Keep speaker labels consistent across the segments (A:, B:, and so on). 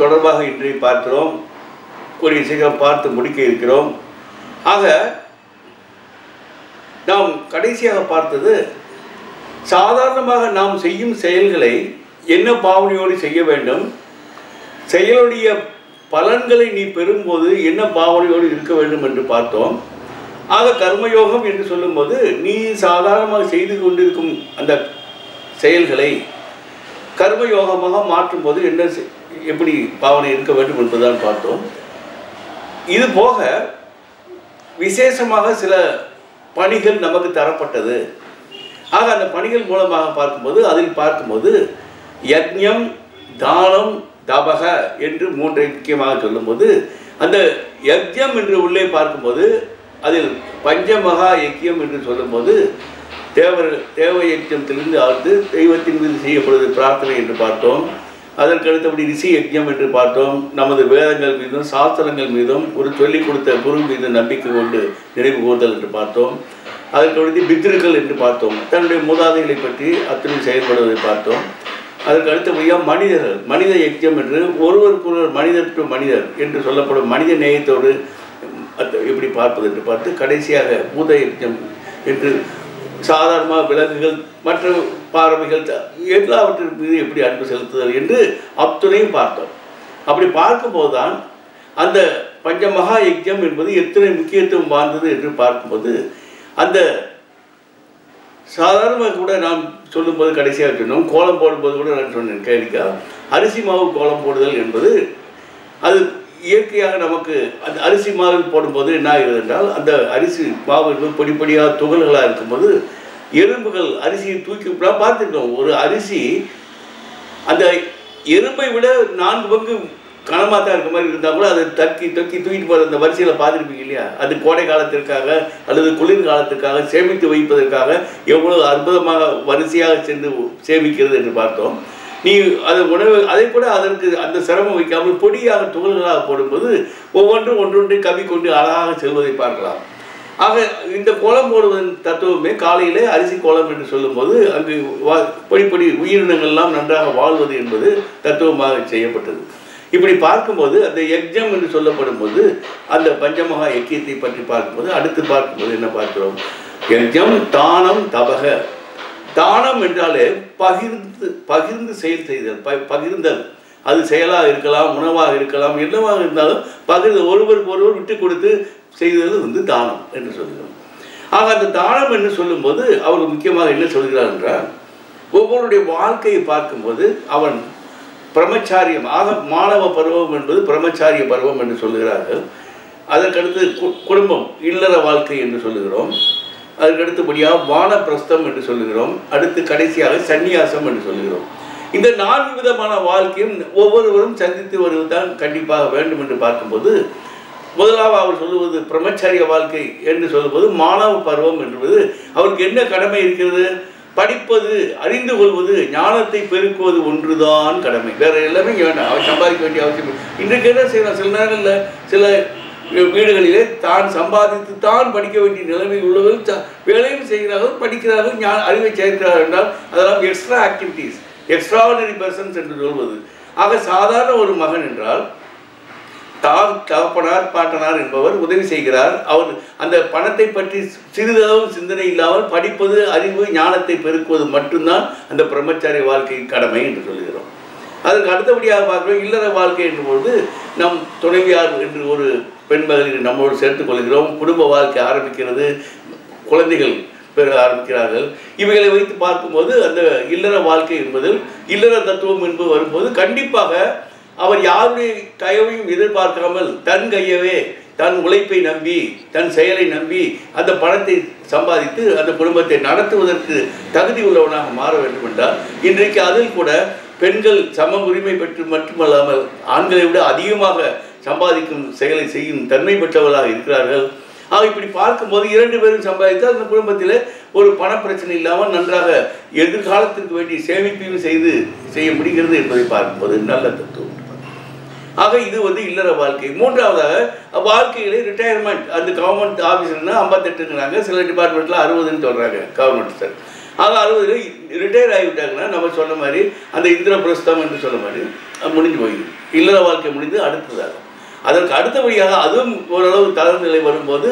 A: தொடர்பாக இன்றைய பார்க்கிறோம். கூடிய சீக்கிரம் பார்த்து முடிக்க இருக்கிறோம். ஆக நாம் கடைசியாக பார்த்தது சாதாரணமாக நாம் செய்யும் செயல்களை என்ன பாவனையோடு செய்ய வேண்டும்? செயலுடைய பலன்களை நீ பெறும்போது என்ன பாவனையோடு இருக்க வேண்டும் என்று பார்த்தோம். ஆக கர்மயோகம் என்று சொல்லும்போது நீ சாதாரணமாக செய்து கொண்டிருக்கும் அந்த செயல்களை கர்மயோகமாக மாற்றும்போது என்ன செய்- எப்படி பாவனை இருக்க வேண்டும் என்பதுதான் பார்த்தோம். இது போக விசேஷமாக சில பணிகள் நமக்கு தரப்பட்டது. ஆக அந்த பணிகள் மூலமாக பார்க்கும்போது அதில் பார்க்கும்போது யக்ஞம் தானம் தபக என்று மூன்றை முக்கியமாக சொல்லும்போது அந்த யஜ்யம் என்று உள்ளே பார்க்கும்போது அதில் பஞ்சமகா யக்கியம் என்று சொல்லும்போது தேவர் தேவ யக்கியத்திலிருந்து ஆழ்ந்து தெய்வத்தின் மீது செய்யப்படுவது பிரார்த்தனை என்று பார்த்தோம். அதற்கு அடுத்தபடி ரிஷி யஜ்யம் என்று பார்த்தோம். நமது வேதங்கள் மீதும் சாஸ்திரங்கள் மீதும் ஒரு சொல்லிக் கொடுத்த குரு மீது நம்பிக்கை கொண்டு நினைவு கூறுதல் என்று பார்த்தோம். அதற்கு அடுத்து பித்ருக்கள் என்று பார்த்தோம். தன்னுடைய மூதாதைகளை பற்றி அத்தனை செயல்படுவதை பார்த்தோம். அதற்கு அடுத்தபடியாக மனிதர்கள் மனித யஜ்யம் என்று ஒருவருக்கொருவர் மனிதர் டு மனிதர் என்று சொல்லப்படும் மனித நேயத்தோடு அத்த- எப்படி பார்ப்பது என்று பார்த்து கடைசியாக பூத யஜ்யம் என்று சாதாரணமாக விலங்குகள் மற்ற பறவைகள் எல்லாவற்றின் மீது எப்படி அன்பு செலுத்துதல் என்று அத்துணையும் பார்த்தோம். அப்படி பார்க்கும்போது தான் அந்த பஞ்சமகா யஜ்யம் என்பது எத்தனை முக்கியத்துவம் வாய்ந்தது என்று பார்க்கும்போது அந்த சாதாரணமாக கூட நாம் சொல்லும்போது கடைசியாக சொன்னோம் கோலம் போடும்போது கூட நான் சொன்னேன் கேள்விக்கா அரிசி மாவு கோலம் போடுதல் என்பது அது இயற்கையாக நமக்கு அந்த அரிசி மாவில் போடும்போது என்ன ஆகிறது என்றால் அந்த அரிசி மாவு என்பது பொடி பொடியாக துகள்களாக இருக்கும்போது எறும்புகள் அரிசியை தூக்கி பார்த்துருக்கோம். ஒரு அரிசி அந்த எறும்பை விட நான்கு பங்கு கனமாக தான் இருக்க மாதிரி இருந்தால் கூட அதை தக்கி தொக்கி தூக்கிட்டு போகிற அந்த வரிசையில் பார்த்துருப்பீங்க இல்லையா? அது கோடை காலத்திற்காக அல்லது குளிர் காலத்திற்காக சேமித்து வைப்பதற்காக எவ்வளவு அற்புதமாக வரிசையாக சென்று சேமிக்கிறது என்று பார்த்தோம். நீ அது உணவு அதை கூட அதற்கு அந்த சிரமம் வைக்காமல் பொடியாக துகள்களாக போடும்போது ஒவ்வொன்றும் ஒன்றொன்று கவி கொண்டு அழகாக செல்வதை பார்க்கலாம். ஆக இந்த கோலம் போடுவதன் தத்துவமே காலையிலே அரிசி கோலம் என்று சொல்லும்போது அங்கு வா உயிரினங்கள்லாம் நன்றாக வாழ்வது என்பது தத்துவமாக செய்யப்பட்டது. இப்படி பார்க்கும்போது அந்த யக்ஞம் என்று சொல்லப்படும் போது அந்த பஞ்சமகா யக்கியத்தை பற்றி பார்க்கும்போது அடுத்து பார்க்கும்போது என்ன பார்க்கிறோம்? யக்ஞம் தானம் தபக. தானம் என்றாலே பகிர்ந்து பகிர்ந்து செயல் செய்தல் ப பகிர்ந்தல். அது செயலாக இருக்கலாம் உணவாக இருக்கலாம் என்னவாக இருந்தாலும் பகிர்ந்து ஒருவருக்கு ஒருவர் விட்டு கொடுத்து செய்தது வந்து தானம் என்று சொல்லுகிறோம் ஆக அந்த தானம் என்று சொல்லும்போது அவர் முக்கியமாக என்ன சொல்கிறார் என்றால் ஒவ்வொருடைய வாழ்க்கையை பார்க்கும்போது அவன் பிரம்மச்சாரியம் ஆக மாணவ பருவம் என்பது பிரம்மச்சாரிய பருவம் என்று சொல்லுகிறார்கள். அதற்கடுத்து கு- குடும்பம் இல்லற வாழ்க்கை என்று சொல்லுகிறோம். அதற்கடுத்தபடியாக வானப்பிரஸ்தம் என்று சொல்லுகிறோம். அடுத்து கடைசியாக சந்நியாசம் என்று சொல்லுகிறோம். இந்த நான்கு விதமான வாழ்க்கையும் ஒவ்வொருவரும் சந்தித்து வருவதுதான் கண்டிப்பாக வேண்டும் என்று பார்க்கும்போது முதலாவது அவர் சொல்லுவது பிரம்மச்சாரிய வாழ்க்கை என்று சொல்லுவது மாணவ பருவம் என்பது அவருக்கு என்ன கடமை இருக்கிறது? படிப்பது அறிந்து கொள்வது ஞானத்தை பெருக்குவது ஒன்றுதான் கடமை. வேற எல்லாமே வேண்டாம். அவர் சம்பாதிக்க வேண்டிய அவசியம் இன்றைக்கு என்ன செய்யலாம். சில நேரங்களில் சில வீடுகளிலே தான் சம்பாதித்து தான் படிக்க வேண்டிய நிலைமையில் உள்ளவர்கள் வேலையும் செய்கிறார்கள் படிக்கிறார்கள் ஞான அறிவை சேர்க்கிறார்கள் என்றால் அதெல்லாம் எக்ஸ்ட்ரா ஆக்டிவிட்டீஸ் எக்ஸ்ட்ராடனரி பர்சன்ஸ் என்று சொல்வது. ஆக சாதாரண ஒரு மகன் என்றால் தான் தகப்பனார் பாட்டனார் என்பவர் உதவி செய்கிறார். அவர் அந்த பணத்தை பற்றி சிறிதளவு சிந்தனை இல்லாமல் படிப்பது அறிவு ஞானத்தை பெருக்குவது மட்டும்தான் அந்த பிரம்மச்சாரி வாழ்க்கையின் கடமை என்று சொல்கிறோம். அதற்கு அடுத்தபடியாக பார்க்கிறோம் இல்லற வாழ்க்கை என்ற பொழுது நம் துணைவியார் என்று ஒரு பெண் மகளிர் நம்மோடு சேர்த்துக் கொள்கிறோம். குடும்ப வாழ்க்கை ஆரம்பிக்கிறது. குழந்தைகள் பெற ஆரம்பிக்கிறார்கள். இவைகளை வைத்து பார்க்கும்போது அந்த இல்லற வாழ்க்கை என்பதில் இல்லற தத்துவம் என்பது வரும்போது கண்டிப்பாக அவர் யாருடைய தயவையும் எதிர்பார்க்காமல் தன் கையவே தன் உழைப்பை நம்பி தன் செயலை நம்பி அந்த பணத்தை சம்பாதித்து அந்த குடும்பத்தை நடத்துவதற்கு தகுதி உள்ளவனாக மாற வேண்டும் என்றால் இன்றைக்கு அதில் கூட பெண்கள் சம உரிமை பெற்று மட்டுமல்லாமல் ஆண்களை விட அதிகமாக சம்பாதிக்கும் செயலை செய்யும் தன்மை பெற்றவர்களாக இருக்கிறார்கள். ஆக இப்படி பார்க்கும்போது இரண்டு பேரும் சம்பாதித்தால் அந்த குடும்பத்தில் ஒரு பண பிரச்சனை இல்லாமல் நன்றாக எதிர்காலத்திற்கு வேண்டிய சேமிப்பையும் செய்து செய்ய முடிகிறது என்பதை பார்க்கும்போது நல்ல தத்துவம். ஆக இது வந்து இல்லற வாழ்க்கை. மூன்றாவதாக வாழ்க்கையிலே ரிட்டையர்மெண்ட் அந்த கவர்மெண்ட் ஆஃபீஸர்னா ஐம்பத்தெட்டுங்கிறாங்க. சில டிபார்ட்மெண்ட்டில் அறுபதுன்னு சொல்கிறாங்க கவர்மெண்ட் சார் ஆக அறுபது ரிட்டையர் ஆகிவிட்டாங்கன்னா நம்ம சொன்ன மாதிரி அந்த இந்திரபிரஸ்தம் என்று சொன்ன மாதிரி முடிஞ்சு போயிடும் இல்லற வாழ்க்கை முடிந்து அடுத்ததாக. அதற்கு அடுத்தபடியாக அதுவும் ஓரளவு தளர்நிலை வரும்போது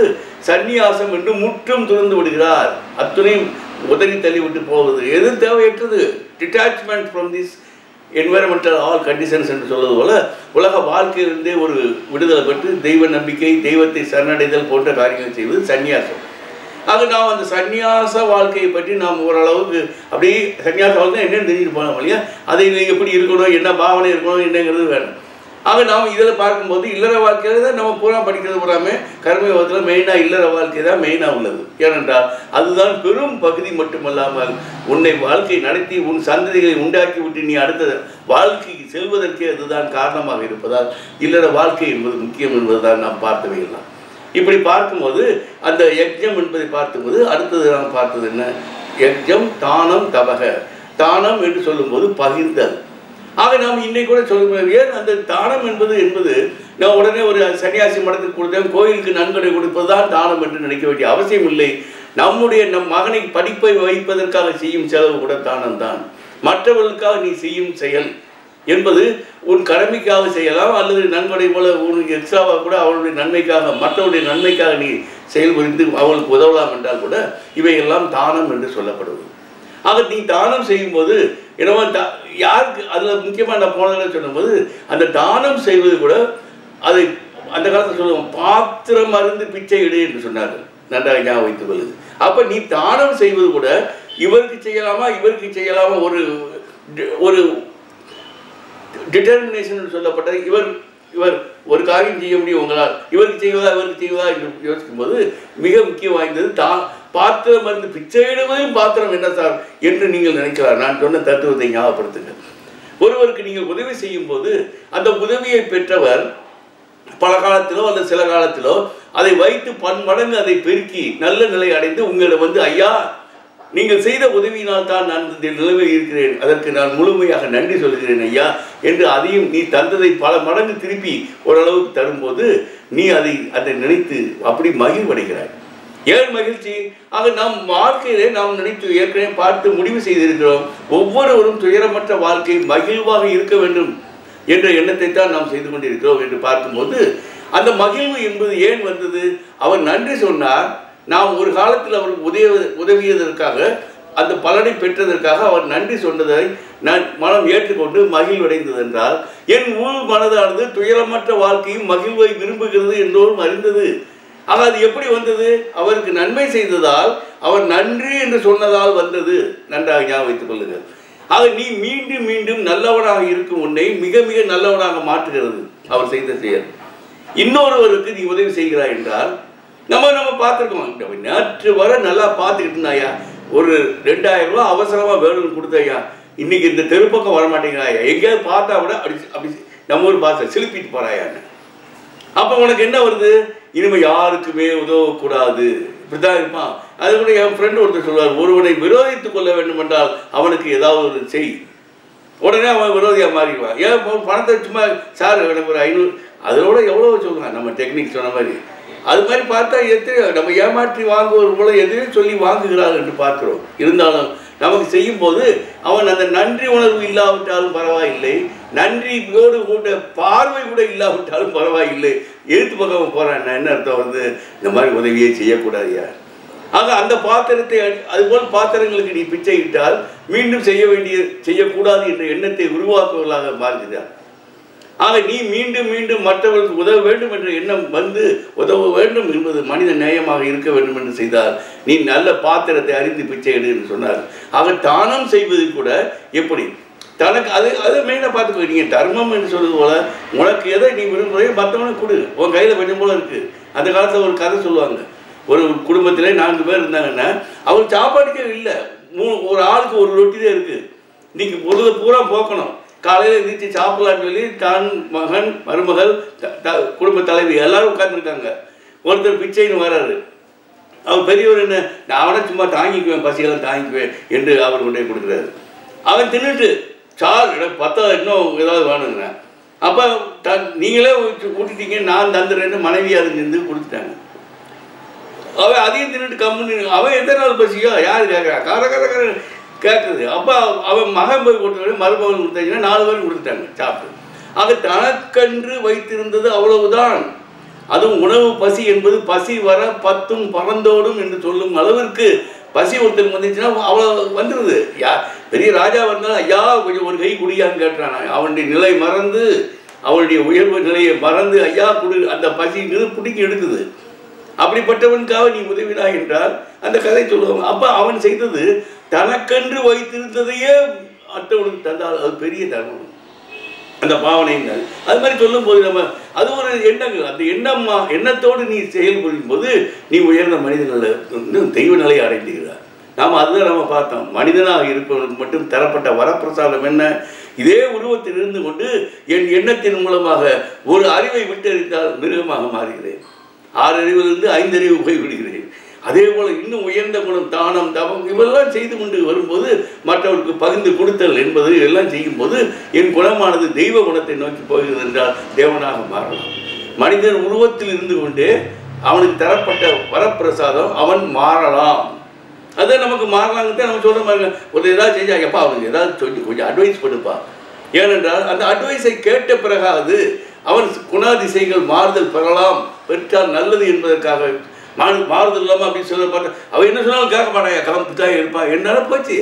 A: சந்நியாசம் என்று முற்றும் துறந்து விடுகிறார். அத்துணையும் உதறி தள்ளி விட்டு போவது எது தேவையற்றது? Detachment from this environmental all conditions என்று சொல்வது போல உலக வாழ்க்கையிலிருந்தே ஒரு விடுதலை பெற்று தெய்வ நம்பிக்கை தெய்வத்தை சரணடைதல் போன்ற காரியங்கள் செய்வது சந்நியாசம். அது நாம் அந்த சந்நியாச வாழ்க்கையை பற்றி நாம் ஓரளவுக்கு அப்படியே சந்நியாச வாழ்க்கை என்னென்னு தெரிஞ்சுட்டு போனோம் இல்லையா? அதை எப்படி இருக்கணும் என்ன பாவனை இருக்கணும் என்னங்கிறது வேணும். ஆக நாம் இதில் பார்க்கும்போது இல்லற வாழ்க்கையில் தான் நம்ம பூரா படிக்கிறது பூராமே கர்மயோகத்தில் மெயினாக இல்லற வாழ்க்கை தான் மெயினாக உள்ளது. ஏனென்றால் அதுதான் பெரும் பகுதி மட்டுமல்லாமல் உன்னை வாழ்க்கை நடத்தி உன் சந்ததிகளை உண்டாக்கி விட்டு நீ அடுத்த வாழ்க்கைக்கு செல்வதற்கே அதுதான் காரணமாக இருப்பதால் இல்லற வாழ்க்கை என்பது முக்கியம் என்பதுதான் நாம் பார்த்தவையெல்லாம் இப்படி பார்க்கும்போது அந்த யஜ்ஞம் என்பதை பார்க்கும்போது அடுத்தது நாம் பார்த்தது என்ன? யஜ்ஞம் தானம் தபக தானம் என்று சொல்லும்போது பகிர்ந்தல் ஆக நாம் இன்னைக்கு கூட சொல்லுவோம் ஏன் அந்த தானம் என்பது என்பது நான் உடனே ஒரு சன்னியாசி மடத்துக்கு கொடுத்தேன் கோயிலுக்கு நன்கொடை கொடுப்பது தான் தானம் என்று நினைக்க வேண்டிய அவசியம் இல்லை. நம்முடைய நம் மகனை படிப்பை வைப்பதற்காக செய்யும் செலவு கூட தானம் தான் மற்றவர்களுக்காக நீ செய்யும் செயல். என்பது உன் கடமைக்காக செய்யலாம் அல்லது நன்கொடை போல உனக்கு எக்ஸ்ட்ராவாக கூட அவளுடைய நன்மைக்காக மற்றவருடைய நன்மைக்காக நீ செயல்புரிந்து அவளுக்கு உதவலாம் என்றால் கூட இவையெல்லாம் தானம் என்று சொல்லப்படுவது. ஆக நீ தானம் செய்யும்போது என்னவோ தா யாருக்கு அதில் முக்கியமாக நான் போனதில் சொல்லும்போது அந்த தானம் செய்வது கூட அதை அந்த காலத்தில் சொல்லுவோம் பாத்திரம் அருந்து பிச்சை இடு என்று சொன்னார்கள். நன்றாக ஞாபகம் வைத்துக் கொள்ளுது அப்போ நீ தானம் செய்வது கூட இவருக்கு செய்யலாமா இவருக்கு செய்யலாமா ஒரு ஒரு டிட்டர்மினேஷன் சொல்லப்பட்ட இவர் இவர் ஒரு காரியம் செய்ய முடியும் உங்களால். இவருக்கு செய்வதா இவருக்கு செய்வதா என்று யோசிக்கும்போது மிக முக்கியம் வாய்ந்தது தா பாத்திரம் மருந்து பிச்சையிடுவதும் பாத்திரம் என்ன சார் என்று நீங்கள் நினைக்கலாம் நான் சொன்ன தத்துவத்தை ஞாபகப்படுத்துங்க. ஒருவருக்கு நீங்கள் உதவி செய்யும் போது அந்த உதவியை பெற்றவர் பல காலத்திலோ அல்லது சில காலத்திலோ அதை வைத்து பன்மடங்கு அதை பெருக்கி நல்ல நிலை அடைந்து உங்களிடம் வந்து ஐயா நீங்கள் செய்த உதவியினால் தான் நான் இந்த நிலைமையில் இருக்கிறேன். அதற்கு நான் முழுமையாக நன்றி சொல்கிறேன் ஐயா என்று அதையும் நீ தந்ததை பல மடங்கு திருப்பி ஓரளவுக்கு தரும்போது நீ அதை அதை நினைத்து அப்படி மகிழ்வடைகிறாய். ஏன் மகிழ்ச்சி? ஆக நாம் வாழ்க்கையிலே நாம் நினைத்து ஏற்கனவே பார்த்து முடிவு செய்திருக்கிறோம். ஒவ்வொருவரும் துயரமற்ற வாழ்க்கை மகிழ்வாக இருக்க வேண்டும் என்ற எண்ணத்தை தான் நாம் செய்து கொண்டிருக்கிறோம் என்று பார்க்கும்போது அந்த மகிழ்வு என்பது ஏன் வந்தது? அவர் நன்றி சொன்னார். நாம் ஒரு காலத்தில் அவருக்கு உதவி உதவியதற்காக அந்த பலனை பெற்றதற்காக அவர் நன்றி சொன்னதை நான் மனம் ஏற்றுக்கொண்டு மகிழ்வடைந்தது என்றால் என் உள் மனதானது துயரமற்ற வாழ்க்கையும் மகிழ்வை விரும்புகிறது என்றோரும் அறிந்தது. ஆக அது எப்படி வந்தது? அவருக்கு நன்மை செய்ததால் அவர் நன்றி என்று சொன்னதால் வந்தது. நன்றாக ஞாபகம் வைத்துக் கொள்ளுங்கள். ஆக நீ மீண்டும் மீண்டும் நல்லவனாக இருக்கும் உன்னை மிக மிக நல்லவனாக மாற்றுகிறது அவர் செய்த செயல். இன்னொருவருக்கு நீ உதவி செய்கிறாய் என்றால் நம்ம நம்ம பார்த்துருக்கோம். இந்த நேற்று வர நல்லா பார்த்துக்கிட்டு இருந்தாயா ஒரு ரெண்டாயிரம் ரூபா அவசரமாக வேணும்னு கொடுத்தாயா இன்னைக்கு இந்த தெருப்பக்கம் வர மாட்டேங்கிறாயா எங்கேயாவது பார்த்தா கூட அப்படி அப்படி நம்ம ஊர் பார்த்த சிலுப்பிட்டு போறாயான்னு அப்போ உனக்கு என்ன வருது? இனிமே யாருக்குமே உதவக்கூடாது. இப்படிதான் இருப்பான். அது கூட என் ஃப்ரெண்டு ஒருத்தர் சொல்வார் ஒருவனை விரோதித்துக் கொள்ள வேண்டும் என்றால் அவனுக்கு ஏதாவது ஒரு செய். உடனே அவன் விரோதியாக மாறிடுவான். ஏன் பணத்தை சும்மா சார் எனக்கு ஒரு ஐநூறு அதோட எவ்வளோ சொல்லுவான் நம்ம டெக்னிக் சொன்ன மாதிரி. அது மாதிரி பார்த்தா எத்தனை நம்ம ஏமாற்றி வாங்குவது போல எதையும் சொல்லி வாங்குகிறார் என்று பார்க்கிறோம். இருந்தாலும் நமக்கு செய்யும் போது அவன் அந்த நன்றி உணர்வு இல்லாவிட்டாலும் பரவாயில்லை. நன்றியோடு கூட பார்வை கூட இல்லாவிட்டாலும் பரவாயில்லை. எழுத்து பக்கம் போறான். என்ன அர்த்தம் வந்து இந்த மாதிரி உதவியை செய்யக்கூடாது யார்? ஆக அந்த பாத்திரத்தை அதுபோல் பாத்திரங்களுக்கு நீ பிச்சை இட்டால் மீண்டும் செய்ய வேண்டிய செய்யக்கூடாது என்ற எண்ணத்தை உருவாக்குவதாக மாறுகிறார். ஆக நீ மீண்டும் மீண்டும் மற்றவர்களுக்கு உதவ வேண்டும் என்ற எண்ணம் வந்து உதவ வேண்டும் என்பது மனித நேயமாக இருக்க வேண்டும் என்று செய்தார் நீ நல்ல பாத்திரத்தை அறிந்து பிச்சை எடு என்று சொன்னார். ஆக தானம் செய்வது கூட எப்படி? தனக்கு அது அது மெயினாக பார்த்துக்கோ நீங்கள் தர்மம் என்று சொல்வது போல உனக்கு எதை நீ விரும்புறையோ மற்றவனுக்கு கொடு. உன் கையில் கொஞ்சம் போல இருக்கு. அந்த காலத்தில் ஒரு கதை சொல்லுவாங்க. ஒரு குடும்பத்திலே நான்கு பேர் இருந்தாங்கன்னா அவர் சாப்பாட்டுக்கே இல்லை. மூ ஒரு ஆளுக்கு ஒரு ரொட்டி தான் இருக்குது இன்றைக்கி பொழுது பூரா போக்கணும். காலையில் எந்திரிச்சு சாப்பிடலான்னு சொல்லி தான் மகன் மருமகள் த- குடும்ப தலைவி எல்லாரும் உட்காந்துருக்காங்க ஒருத்தர் பிச்சைன்னு வராரு. அவர் பெரியவர் என்ன நான் அவனை சும்மா தாங்கிக்குவேன் பசியெல்லாம் தாங்கிக்குவேன் என்று அவர் கொண்டே கொடுக்குறாரு. அவன் தின்னுட்டு சார் எனக்கு பத்தா இன்னும் ஏதாவது வேணுங்கிறேன். அப்போ த நீங்களே கூட்டிட்டீங்க நான் தந்துடுறேன்னு மனைவியார் இருந்து கொடுத்துட்டாங்க. அவன் அதையும் தின்னுட்டு கம்முன்னு அவன் எத்தனை நாள் பசியோ? யார் கேட்குறா? கர கர கர. கேட்குது அப்போ அவன் மகன் போய் கொடுத்த மருமகன் கொடுத்தாச்சுன்னா நாலு பேரும் கொடுத்துட்டாங்க சாப்பிட்டு. ஆக தனக்கன்று வைத்திருந்தது அவ்வளவுதான். அதுவும் உணவு பசி என்பது பசி வர பத்தும் பறந்தோடும் என்று சொல்லும் அளவிற்கு பசி ஒருத்தருக்கு வந்துச்சுன்னா அவ்வளோ வந்துடுது யா பெரிய ராஜா வந்தாலும் ஐயா கொஞ்சம் ஒரு கை குடியான்னு கேட்டுறான் அவனுடைய நிலை மறந்து அவனுடைய உயர்வு நிலையை மறந்து ஐயா குடி அந்த பசி பிடிக்கி எடுக்குது. அப்படிப்பட்டவனுக்காக நீ உதவினாய் என்றால் அந்த கதை சொல்லுவாங்க. அப்போ அவன் செய்தது தனக்கென்று வைத்திருந்ததையே அட்டவனுக்கு தந்தால் அது பெரிய தர்மம். அந்த பாவனைகள் அது மாதிரி சொல்லும்போது நம்ம அது ஒரு எண்ணங்கள். அந்த எண்ணம்மா எண்ணத்தோடு நீ செயல்படும் போது நீ உயர்ந்த மனிதனில் இன்னும் தெய்வ நிலையை அடைந்துகிறார் நாம் அதுதான் நம்ம பார்த்தோம். மனிதனாக இருப்பவனுக்கு மட்டும் தரப்பட்ட வரப்பிரசாதம் என்ன? இதே உருவத்தில் இருந்து கொண்டு என் எண்ணத்தின் மூலமாக ஒரு அறிவை விட்டறிந்தால் மிருகமாக மாறுகிறேன். ஆறு அறிவிலிருந்து ஐந்து அறிவு போய் விடுகிறேன் அதே போல இன்னும் உயர்ந்த குணம் தானம் தவம் இவெல்லாம் செய்து கொண்டு வரும்போது மற்றவருக்கு பகிர்ந்து கொடுத்தல் என்பது எல்லாம் செய்யும்போது என் குணமானது தெய்வ குணத்தை நோக்கி போகிறது என்றால் தேவனாக மாறலாம். மனிதன் உருவத்தில் இருந்து கொண்டே அவனுக்கு தரப்பட்ட வரப்பிரசாதம் அவன் மாறலாம். அதை நமக்கு மாறலாங்கிறத நம்ம சொல்ற மாதிரி ஒரு ஏதாவது செஞ்சா எப்பா அவனுக்கு ஏதாவது சொல்லி கொஞ்சம் அட்வைஸ் பண்ணுப்பா ஏனென்றால் அந்த அட்வைஸை கேட்ட பிறகாவது அவன் குணாதிசைகள் மாறுதல் பெறலாம் பெற்றால் நல்லது என்பதற்காக. மாறு மாறுதல் இல்லாமல் அப்படின்னு சொல்ல பார்த்தா அவன் என்ன சொன்னாலும் கேட்க மாட்டாங்க கலந்துட்டா இருப்பா என்னால போச்சு.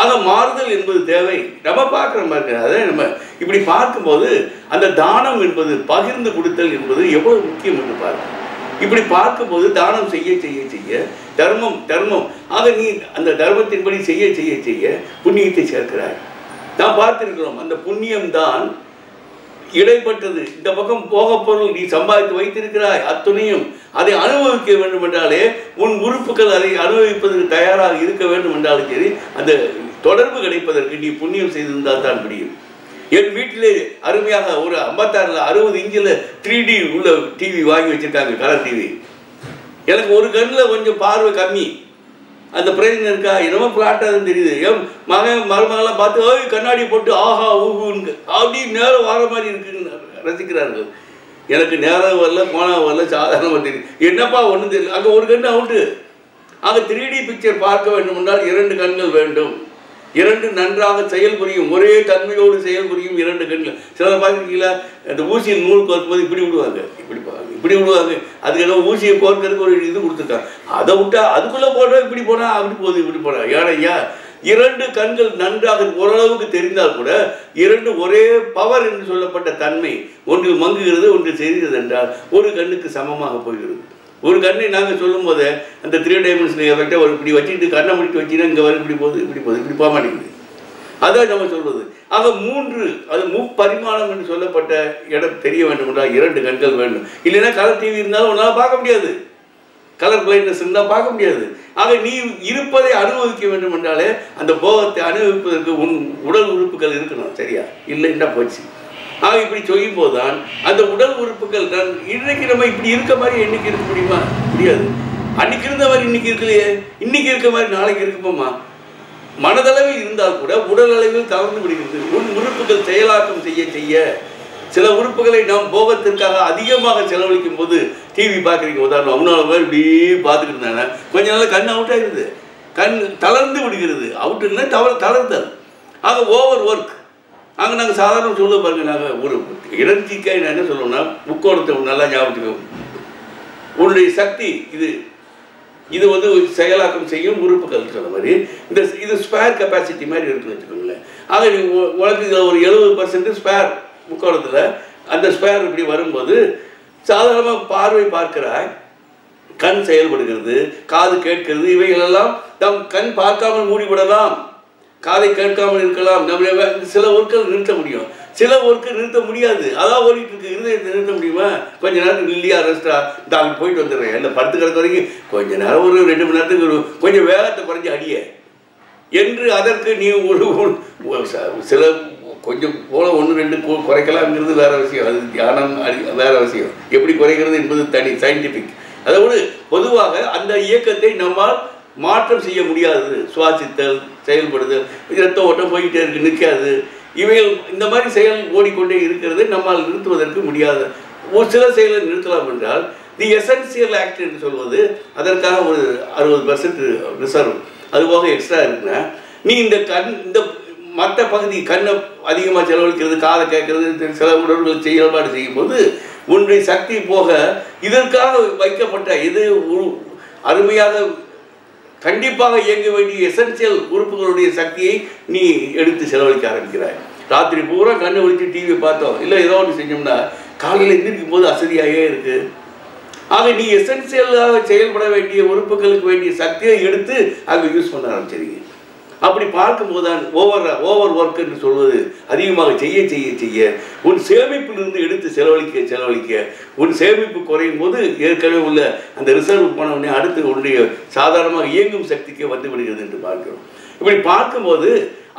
A: ஆக மாறுதல் என்பது தேவை. நம்ம பார்க்குற மாதிரி அதே நம்ம இப்படி பார்க்கும்போது அந்த தானம் என்பது பகிர்ந்து கொடுத்தல் என்பது எவ்வளவு முக்கியம் என்று பார்க்கணும் இப்படி பார்க்கும்போது தானம் செய்ய செய்ய செய்ய தர்மம் தர்மம். ஆக நீ அந்த தர்மத்தின்படி செய்ய செய்ய செய்ய புண்ணியத்தை சேர்க்கிறாய். நாம் பார்த்திருக்கிறோம் அந்த புண்ணியம் தான் இடைப்பட்டது. இந்த பக்கம் போக பொருள் நீ சம்பாதித்து வைத்திருக்கிறாய் அத்துணையும். அதை அனுபவிக்க வேண்டும் என்றாலே உன் உறுப்புகள் அதை அனுபவிப்பதற்கு தயாராக இருக்க வேண்டும் என்றாலும் சரி அந்த தொடர்பு கிடைப்பதற்கு நீ புண்ணியம் செய்திருந்தால் தான் முடியும். என் வீட்டிலே அருமையாக ஒரு ஐம்பத்தாறில் அறுபது இஞ்சில் த்ரீ டி உள்ள டிவி வாங்கி வச்சிருக்காங்க கலர் டிவி எனக்கு ஒரு கண்ணில் கொஞ்சம் பார்வை கம்மி. அந்த பிரயோஜனம் இருக்கா? என்னமோ பிளாட்டாக தெரியுது. ஏன் மகன் மருமகெல்லாம் பார்த்து ஓய் கண்ணாடி போட்டு ஆஹா ஊகுன்னு அப்படி நேரம் வர மாதிரி இருக்குன்னு ரசிக்கிறார்கள். எனக்கு நேரம் வரல போனால் வரல சாதாரணமாக தெரியும் என்னப்பா ஒன்றும் தெரியல. அங்கே ஒரு கண்ணு அவுட்டு அங்கே த்ரீ டி பிக்சர் பார்க்க வேண்டும் என்றால் இரண்டு கண்கள் வேண்டும். இரண்டு நன்றாக செயல்புரியும் ஒரே தன்மையோடு செயல்புரியும் இரண்டு கண்கள். சிலர் பார்த்துருக்கீங்களா? அந்த ஊசியில் நூல் கோர்க்கும்போது இப்படி விடுவாங்க. இப்படி இப்படி விடுவாங்க. அதுக்கு ஏதோ ஊசியை கோர்க்கறதுக்கு ஒரு இது கொடுத்துருக்காங்க. அதை விட்டா அதுக்குள்ளே போனால் இப்படி போனால் அப்படி போகுது இப்படி போனா ஏனையா இரண்டு கண்கள் நன்றாக ஓரளவுக்கு தெரிந்தால் கூட இரண்டு ஒரே பவர் என்று சொல்லப்பட்ட தன்மை ஒன்றில் மங்குகிறது ஒன்று தெரிகிறது என்றால் ஒரு கண்ணுக்கு சமமாக போகிறது ஒரு கண்ணை நாங்கள் சொல்லும் போது அந்த த்ரீ டைமென்ஷன் எஃபெக்டை ஒரு இப்படி வச்சுக்கிட்டு கண்ணை முடிட்டு வச்சுன்னா இங்கே வரும் இப்படி போகுது இப்படி போகுது இப்படி போக மாட்டேங்குது அதான் நம்ம சொல்வது ஆக மூன்று அது முப்பரிமாணம் என்று சொல்லப்பட்ட இடம் தெரிய வேண்டும் என்றால் இரண்டு கண்கள் வேண்டும். இல்லைன்னா கலர் டிவி இருந்தாலும் உன்னால் பார்க்க முடியாது. கலர் பிளைண்ட்னஸ் இருந்தால் பார்க்க முடியாது. ஆக நீ இருப்பதை அனுபவிக்க வேண்டும் என்றாலே அந்த போகத்தை அனுபவிப்பதற்கு உன் உடல் உறுப்புகள் இருக்கணும். சரியா? இல்லைன்னா போச்சு? ஆக இப்படி சொல்லும் போதுதான் அந்த உடல் உறுப்புகள் நான் இன்றைக்கு நம்ம இப்படி இருக்க மாதிரி என்னைக்கு இருக்க முடியுமா? முடியாது. அன்னைக்கு இருந்த மாதிரி இன்னைக்கு இருக்கலையே. இன்னைக்கு இருக்க மாதிரி நாளைக்கு இருக்குமாமா மனதளவில் இருந்தால் கூட உடல் அளவில் கலந்து விடுகிறது. உன் உறுப்புகள் செயலாக்கம் செய்ய செய்ய சில உறுப்புகளை நாம் போகத்திற்காக அதிகமாக செலவழிக்கும் போது டிவி பார்க்குறீங்க. உதாரணம் அவனால மாதிரி இப்படியே பார்த்துக்கிட்டு இருந்தாங்க. கொஞ்ச நாள் கண் அவுட் ஆகிடுது கண் தளர்ந்து விடுகிறது. அவுட்டுன்னா தவறு தளர்ந்தல் ஆக ஓவர் ஒர்க் அங்கே நாங்கள் சாதாரண சொல்ல பாருங்க நாங்கள் ஒரு எனர்ஜிக்காக நான் என்ன சொல்லுவோம்னா முக்கோணத்தை நல்லா ஞாபகத்துக்கு உன்னுடைய சக்தி இது இது வந்து செயலாக்கம் செய்யும் உறுப்புகள் சொன்ன மாதிரி. இந்த இது ஸ்பேர் கெப்பாசிட்டி மாதிரி இருக்குன்னு வச்சுக்கோங்களேன். ஆக உலகத்தில் ஒரு எழுபது பர்சன்ட் ஸ்பேர் முக்கோணத்தில் அந்த ஸ்பேர் இப்படி வரும்போது சாதாரணமாக பார்வை பார்க்கிறாய் கண் செயல்படுகிறது காது கேட்கிறது இவைகளெல்லாம் நம் கண் பார்க்காமல் மூடிவிடலாம். காதை கேட்காமல் இருக்கலாம். நம்மளை சில ஒர்க்கள் நிறுத்த முடியும். சில ஒர்க்கு நிறுத்த முடியாது. அதான் ஓடிட்டு இருக்கு. இருதயத்தை நிறுத்த முடியுமா? கொஞ்ச நேரத்துக்கு இல்லையா ரெஸ்டா இந்த போயிட்டு வந்துடுறேன். என்ன படுத்து கிடக்க வரைக்கும் கொஞ்ச நேரம் ஒரு ரெண்டு மணி நேரத்துக்கு ஒரு கொஞ்சம் வேகத்தை குறைஞ்சி அடிய. என்று அதற்கு நீ ஒரு சில கொஞ்சம் போல ஒன்று ரெண்டு குறைக்கலாம்ங்கிறது வேற விஷயம். அது தியானம் அடி- வேற விஷயம். எப்படி குறைக்கிறது என்பது தனி சயின்டிஃபிக் அதோடு பொதுவாக அந்த இயக்கத்தை நம்மால் மாற்றம் செய்ய முடியாது. சுவாசித்தல் செயல்படுது. இரத்த ஓட்டம் போய்கிட்டே இருக்கு நிற்காது இவைகள் இந்த மாதிரி செயல் ஓடிக்கொண்டே இருக்கிறது நம்மால் நிறுத்துவதற்கு முடியாது. ஒரு சில செயலை நிறுத்தலாம் என்றால் தி எசென்சியல் ஆக்ட் என்று சொல்வது அதற்காக ஒரு அறுபது பர்சன்ட் ரிசர்வ் அதுபோக எக்ஸ்ட்ரா இருக்குன்னா நீ இந்த கண் இந்த மற்ற பகுதி கண்ணை அதிகமாக செலவழிக்கிறது காதை கேட்கறது சில உடல்கள் செயல்பாடு செய்யும்போது உன்னுடைய சக்தி போக இதற்காக வைக்கப்பட்ட இது ஒரு- அருமையாக கண்டிப்பாக இயங்க வேண்டிய எசென்சியல் உறுப்புகளுடைய சக்தியை நீ எடுத்து செலவழிக்க ஆரம்பிக்கிறாய். ராத்திரி பூரா கண்ணு ஒழிச்சு டிவி பார்த்தோம். இல்லை ஏதோ ஒன்று செஞ்சோம்னா காலையில் எந்திரிக்கும் போது அசதியாகவே இருக்கு. ஆக நீ எசென்சியலாக செயல்பட வேண்டிய உறுப்புகளுக்கு வேண்டிய சக்தியை எடுத்து அங்கே யூஸ் பண்ண ஆரம்பிச்சிருங்க அப்படி பார்க்கும்போது தான் ஓவர் ஓவர் ஒர்க் என்று சொல்வது அதிகமாக செய்ய செய்ய செய்ய உன் சேமிப்பிலிருந்து எடுத்து செலவழிக்க செலவழிக்க உன் சேமிப்பு குறையும் போது ஏற்கனவே உள்ள அந்த ரிசர்வ் பணம் உடனே அடுத்து உன்னுடைய சாதாரணமாக இயங்கும் சக்திக்கே வந்து விடுகிறது என்று பார்க்கிறோம். இப்படி பார்க்கும்போது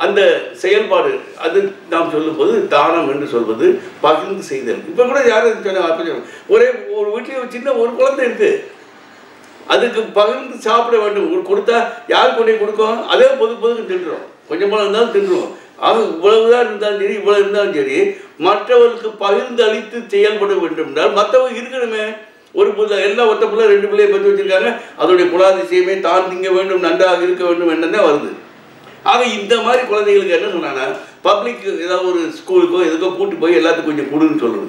A: அந்த செயல்பாடு அது நாம் சொல்லும்போது தானம் என்று சொல்வது பகிர்ந்து செய்தல். இப்போ கூட யாரும் சொன்ன ஒரே ஒரு வீட்டில் ஒரு சின்ன ஒரு குழந்தை இருக்குது அதுக்கு பகிர்ந்து சாப்பிட வேண்டும். கொடுத்தா யார் கொண்டு கொடுக்கும்? அதே பொது பொதுக்கு தின்றோம் கொஞ்சமாக இருந்தாலும் தின்றுவோம் ஆக இவ்வளவுதான் இருந்தாலும் சரி இவ்வளவு இருந்தாலும் சரி மற்றவர்களுக்கு பகிர்ந்து அளித்து செயல்பட வேண்டும் என்றால் மற்றவங்க இருக்கணுமே. ஒரு புள்ள எல்லாம் ஒத்த புள்ள ரெண்டு பிள்ளையை பெற்று வச்சிருக்காங்க. அதோடைய குலாதிசயமே தான் திங்க வேண்டும் நன்றாக இருக்க வேண்டும் என்னதான் வருது. ஆக இந்த மாதிரி குழந்தைகளுக்கு என்ன சொன்னாங்கன்னா பப்ளிக் ஏதாவது ஒரு ஸ்கூலுக்கோ எதுக்கோ கூட்டி போய் எல்லாத்துக்கும் கொஞ்சம் கொடுன்னு சொல்லுது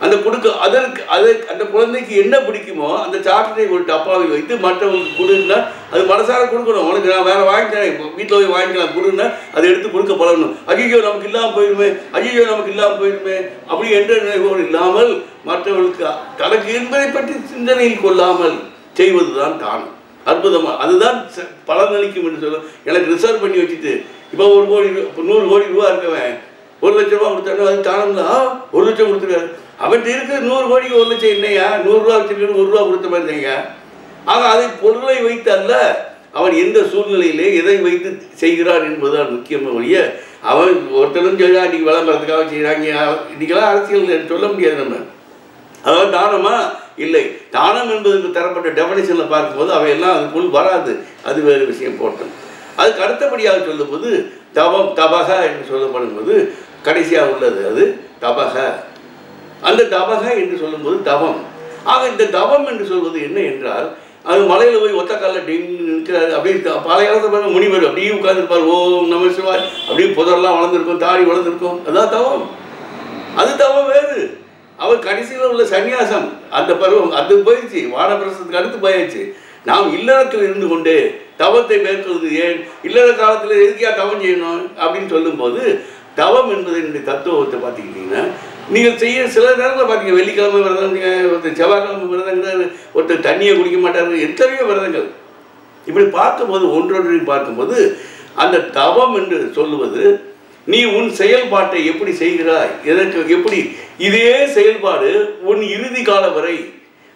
A: அந்த கொடுக்க அதற்கு அதற்கு அந்த குழந்தைக்கு என்ன பிடிக்குமோ அந்த சாக்லேட்டை ஒரு டப்பாவை வைத்து மற்றவங்களுக்கு கொடுன்னா அது மனசார கொடுக்கணும். உனக்கு நான் வேற வாங்கிக்கிறேன் வீட்டில் போய் வாங்கிக்கலாம். கொடுன்னா அதை எடுத்து கொடுக்க பழகணும். அஜிஜோ நமக்கு இல்லாமல் போயிடுமே அஜிஜோ நமக்கு இல்லாமல் போயிடுமே அப்படி என்ற நினைவோடு இல்லாமல் மற்றவர்களுக்கு தனக்கு என்பதை பற்றி சிந்தனையில் கொள்ளாமல் செய்வதுதான் தானம். அற்புதமாக அதுதான் ச- பலனளிக்கும் என்று சொல்லும் எனக்கு ரிசர்வ் பண்ணி வச்சுட்டு இப்போ ஒரு கோடி இப்போ நூறு கோடி ரூபா இருக்கவன் ஒரு லட்ச ரூபா கொடுத்தாரு அது தானம் தான் ஒரு லட்சம் கொடுத்துருக்காரு. அவன்கிட்ட இருக்கிற நூறு கோடிக்கு ஒரு லட்சம் என்னையா நூறுரூவா வச்சிருக்கணும் ஒரு ரூபா கொடுத்த மாதிரி இல்லைங்க ஆக அதை பொருளை வைத்து அல்ல அவன் எந்த சூழ்நிலையிலே எதை வைத்து செய்கிறான் என்பதுதான் முக்கியமாக ஒழிய அவன் ஒருத்தனும் சொல்லா இன்னைக்கு விளம்பரத்துக்காக செய்கிறாங்க. இன்னைக்கெல்லாம் அரசியல் சொல்ல முடியாது நம்ம. அதாவது தானமா? இல்லை. தானம் என்பதற்கு தரப்பட்ட டெபனிஷனில் பார்க்கும்போது அவையெல்லாம் அதுக்குள் வராது. அது வேறு விஷயம் போட்டோம் அதுக்கு அடுத்தபடியாக சொல்லும்போது தவம் தபக என்று சொல்லப்படும் போது கடைசியாக உள்ளது. அது தபக அந்த தபக என்று சொல்லும்போது தவம். ஆக இந்த தவம் என்று சொல்வது என்ன என்றால் அது மலையில் போய் ஒத்த காலில் டிங் நிற்கிறாரு. அப்படியே பழைய காலத்தில் பாருங்க முனிவர் அப்படியே உட்கார்ந்துருப்பார். ஓம் நம சிவாய். அப்படியே புதரெல்லாம் வளர்ந்துருக்கும் தாடி வளர்ந்துருக்கும். அதான் தவம். அது தவம் வேறு. அவர் கடைசியில் உள்ள சந்நியாசம். அந்த பருவம் அது போயிடுச்சு. வானப்பிரசத்துக்கு அடுத்து போயிடுச்சு நாம் இல்லறத்தில் இருந்து கொண்டு தவத்தை மேற்கொள்வது ஏன்? இல்லற காலத்தில் எதுக்கியா தவம் செய்யணும்? அப்படின்னு சொல்லும்போது தவம் என்பதனுடைய தத்துவத்தை பார்த்துக்கிட்டிங்கன்னா நீங்கள் செய்ய சில நேரத்தில் பார்த்தீங்க வெள்ளிக்கிழமை விரதம் ஒருத்தர் செவ்வாய்க்கிழமை விரதங்கிறாரு ஒருத்தர் தண்ணியை குடிக்க மாட்டார் எத்தனையோ விரதங்கள். இப்படி பார்க்கும்போது ஒன்றொன்றையும் பார்க்கும்போது அந்த தவம் என்று சொல்லுவது நீ உன் செயல்பாட்டை எப்படி செய்கிறாய் எதற்கு எப்படி? இதே செயல்பாடு உன் இறுதி காலம் வரை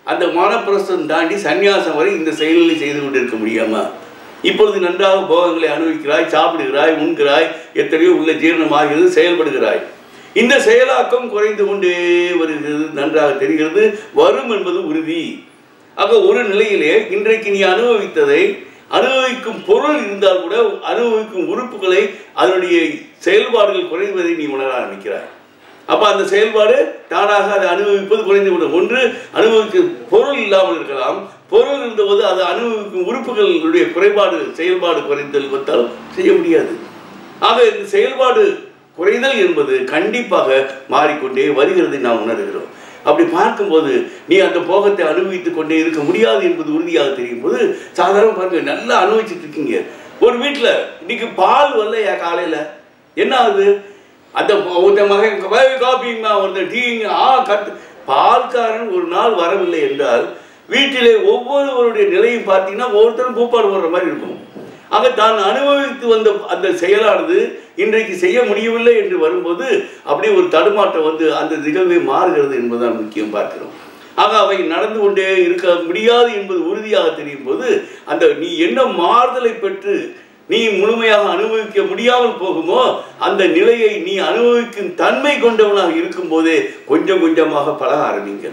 A: அந்த மானப்பிரசம் தாண்டி சந்நியாசம் வரை இந்த செயலில் செய்து கொண்டிருக்க முடியாமா? இப்பொழுது நன்றாக போகங்களை அனுபவிக்கிறாய் சாப்பிடுகிறாய் உண்கிறாய் எத்தனையோ உள்ள ஜீரணமாகிறது செயல்படுகிறாய். இந்த செயலாக்கம் குறைந்து கொண்டே வருகிறது நன்றாக தெரிகிறது வரும் என்பது உறுதி. ஆக ஒரு நிலையிலே இன்றைக்கு நீ அனுபவித்ததை அனுபவிக்கும் பொருள் இருந்தால் கூட அனுபவிக்கும் உறுப்புகளை அதனுடைய செயல்பாடுகள் குறைவதை நீ உணர ஆரம்பிக்கிறாய். அப்ப அந்த செயல்பாடு தானாக அதை அனுபவிப்பது குறைந்துவிடும் ஒன்று அனுபவிக்கும் பொருள் இல்லாமல் இருக்கலாம் பொருள் இருந்தபோது அது அனுபவிக்கும் உறுப்புகளுடைய குறைபாடு செயல்பாடு குறைந்தல் வந்தால் செய்ய முடியாது. ஆக இந்த செயல்பாடு குறைதல் என்பது கண்டிப்பாக மாறிக்கொண்டே வருகிறதை நாம் உணர்கிறோம். அப்படி பார்க்கும்போது நீ அந்த போகத்தை அனுபவித்துக் கொண்டே இருக்க முடியாது என்பது உறுதியாக தெரியும் போது சாதாரண பாருங்க நல்லா அனுபவிச்சுட்டு இருக்கீங்க. ஒரு வீட்டில் இன்னைக்கு பால் வரலையா காலையில்? என்ன ஆகுது? அந்த ஒருத்தன் மகன் காப்பிங்கம்மா ஒருத்தன் டீங்க ஆ கத்து பால்காரன் ஒரு நாள் வரவில்லை என்றால் வீட்டிலே ஒவ்வொருவருடைய நிலையும் பார்த்தீங்கன்னா ஒவ்வொருத்தரும் கூப்பாடு போடுற மாதிரி இருக்கும். ஆக தான் அனுபவித்து வந்த அந்த செயலானது இன்றைக்கு செய்ய முடியவில்லை என்று வரும்போது அப்படியே ஒரு தடுமாற்றம் வந்து அந்த நிகழ்வை மாறுகிறது என்பதுதான் முக்கியம் பார்க்கிறோம். ஆக அவை நடந்து கொண்டே இருக்க முடியாது என்பது உறுதியாக தெரியும் போது அந்த நீ என்ன மாறுதலை பெற்று நீ முழுமையாக அனுபவிக்க முடியாமல் போகுமோ அந்த நிலையை நீ அனுபவிக்கும் தன்மை கொண்டவனாக இருக்கும் போதே கொஞ்சம் கொஞ்சமாக பழக ஆரம்பிங்க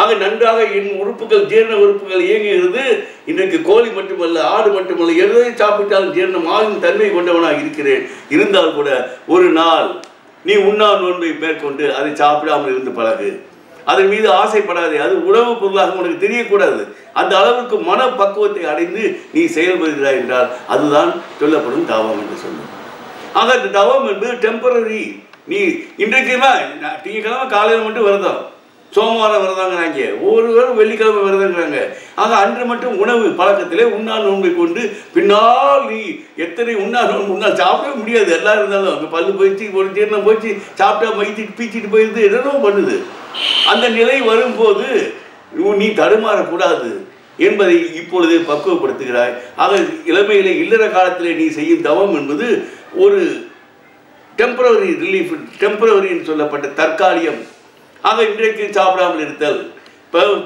A: ஆக நன்றாக என் உறுப்புகள் ஜீரண உறுப்புகள் இயங்குகிறது. இன்றைக்கு கோழி மட்டுமல்ல ஆடு மட்டுமல்ல எதை சாப்பிட்டாலும் ஜீரணம் ஆகும் தன்மை கொண்டவனாக இருக்கிறேன். இருந்தால் கூட ஒரு நாள் நீ உண்ணா நோன்பை மேற்கொண்டு அதை சாப்பிடாமல் இருந்து பழகு. அதன் மீது ஆசைப்படாதே அது உணவுப் பொருளாக உனக்கு தெரியக்கூடாது. அந்த அளவுக்கு மன பக்குவத்தை அடைந்து நீ செயல்படுகிறாய் என்றால் அதுதான் சொல்லப்படும் தவம் என்று சொல்லும் ஆக இந்த தவம் என்பது டெம்பரரி நீ இன்றைக்குமா திங்கக்கிழமை காலையில் மட்டும் விரதம் சோமவாரம் விரதங்கிறாங்க. ஒவ்வொருவரும் வெள்ளிக்கிழமை விரதங்கிறாங்க. ஆக அன்று மட்டும் உணவு பழக்கத்திலே உண்ணா நோன்பை கொண்டு பின்னால் நீ எத்தனை உண்ணா நோன்பு உண்ணா சாப்பிடவே முடியாது. எல்லாரும் இருந்தாலும் அங்கே பல்லு போயிடுச்சு ஒரு ஜீரணம் போயிடுச்சு சாப்பிட்டா மைத்திட்டு பீச்சிட்டு போயிடுது என்னென்னோ பண்ணுது. அந்த நிலை வரும்போது நீ தடுமாறக்கூடாது என்பதை இப்பொழுது பக்குவப்படுத்துகிறாய். ஆக இளமையிலே இல்லற காலத்திலே நீ செய்யும் தவம் என்பது ஒரு டெம்பரவரி ரிலீஃப் டெம்பரவரின்னு சொல்லப்பட்ட தற்காலிகம் ஆக இன்றைக்கு சாப்பிடாமல் இருத்தல்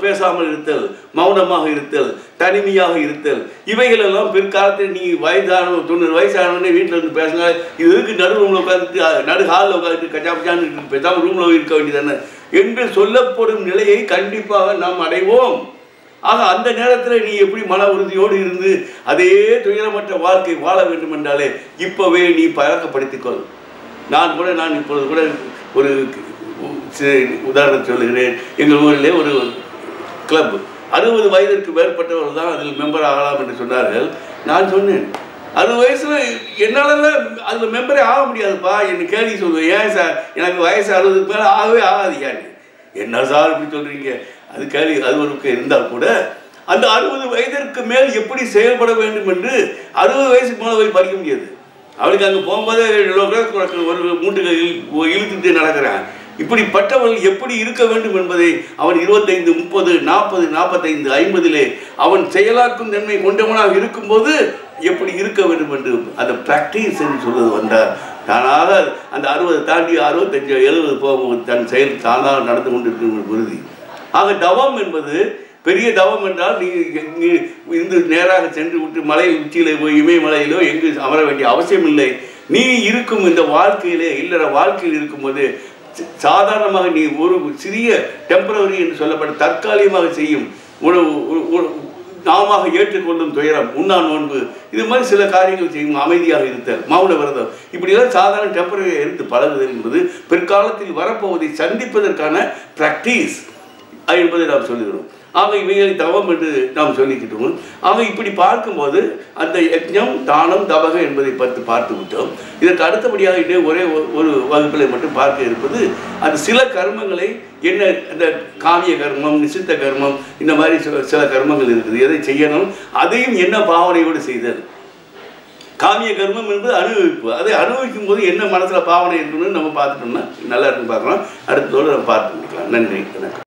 A: பேசாமல் இருத்தல் மௌனமாக இருத்தல் தனிமையாக இருத்தல். இவைகளெல்லாம் பிற்காலத்தில் நீ வயதான தொண்ணூறு வயசானவனே வீட்டில் இருந்து பேசுங்க இது இருக்கு நடு ரூமில் உட்காந்துட்டு நடு ஹாலில் உட்காந்துட்டு கச்சா பச்சான்னு பேசாமல் ரூமில் இருக்க வேண்டியதானே என்று சொல்லப்படும் நிலையை கண்டிப்பாக நாம் அடைவோம். ஆக அந்த நேரத்தில் நீ எப்படி மன உறுதியோடு இருந்து அதே துயரமற்ற வாழ்க்கை வாழ வேண்டும் என்றாலே இப்போவே நீ பழக்கப்படுத்திக்கொள். நான் கூட நான் இப்பொழுது கூட ஒரு உதாரணம் சொல்லுகிறேன். எங்கள் ஊரிலே ஒரு கிளப் அறுபது வயதிற்கு மேற்பட்டவர்கள் தான் அதில் மெம்பர் ஆகலாம் என்று சொன்னார்கள். நான் சொன்னேன் அறுபது வயசில் என்னால் அதில் மெம்பரே ஆக முடியாதுப்பா. என்று கேள்வி சொல்லுவேன் ஏன் சார் எனக்கு வயசு அறுபதுக்கு மேலே ஆகவே ஆகாதுயா என்ன சார் இப்படி சொல்கிறீங்க அது கேள்வி அது இருந்தால் கூட அந்த அறுபது வயதிற்கு மேல் எப்படி செயல்பட வேண்டும் என்று அறுபது வயசுக்கு மேலே போய் படிக்க முடியாது. அவளுக்கு அங்கே போகும்போதே ஒரு மூட்டுக்கு இழு- இழுத்துட்டு நடக்கிறான். இப்படிப்பட்டவர்கள் எப்படி இருக்க வேண்டும் என்பதை அவன் இருபத்தைந்து முப்பது நாற்பது நாற்பத்தைந்து ஐம்பதிலே அவன் செயலாக்கும் தன்மை கொண்டவனாக இருக்கும்போது எப்படி இருக்க வேண்டும் என்று அந்த பிராக்டிஸ் என்று சொல்வது வந்தார். தானாக அந்த அறுபது தாண்டி அறுபத்தஞ்சு எழுபது போகும்போது தன் செயல் தானாக நடந்து கொண்டிருக்கிற உறுதி ஆக தவம் என்பது பெரிய தவம் என்றால் நீ இங்கு இருந்து நேராக சென்று விட்டு மலை உச்சியிலே போய் இமயமலையிலோ எங்கு அமர வேண்டிய அவசியம் இல்லை நீ இருக்கும் இந்த வாழ்க்கையிலே இல்லற வாழ்க்கையில் இருக்கும்போது சாதாரணமாக நீ ஒரு சிறிய டெம்பரவரி என்று சொல்லப்பட்ட தற்காலிகமாக செய்யும் உணவு நாம ஏற்றுக்கொள்ளும் துயரம் உண்ணா நோன்பு இது மாதிரி சில காரியங்கள் செய்யும் அமைதியாக இருத்தல் மௌன விரதம். இப்படியெல்லாம் சாதாரண டெம்பரரியாக இருந்து பழகுதல் என்பது பிற்காலத்தில் வரப்போவதை சந்திப்பதற்கான பிராக்டிஸ் என்பதை நாம் சொல்லுகிறோம் ஆக இவைகளை தவம் என்று நாம் சொல்லிக்கிட்டோம் ஆக இப்படி பார்க்கும்போது அந்த யஜ்ஞம் தானம் தவக என்பதை பார்த்து பார்த்து விட்டோம். இதற்கு அடுத்தபடியாக இதே ஒரே ஒரு வகுப்பில் மட்டும் பார்க்க இருப்பது அந்த சில கர்மங்களை என்ன அந்த காமிய கர்மம் நிசித்த கர்மம் இந்த மாதிரி சில சில கர்மங்கள் இருக்குது. எதை செய்யணும்? அதையும் என்ன பாவனையோடு செய்தல்? காமிய கர்மம் என்பது அனுபவிப்பு. அதை அனுபவிக்கும் போது என்ன மனசில் பாவனை இருக்குன்னு நம்ம பார்த்துட்டோம்னா நல்லா இருக்குன்னு பார்க்கலாம். அடுத்ததோடு நம்ம பார்த்து முடிக்கலாம் நன்றி வணக்கம்.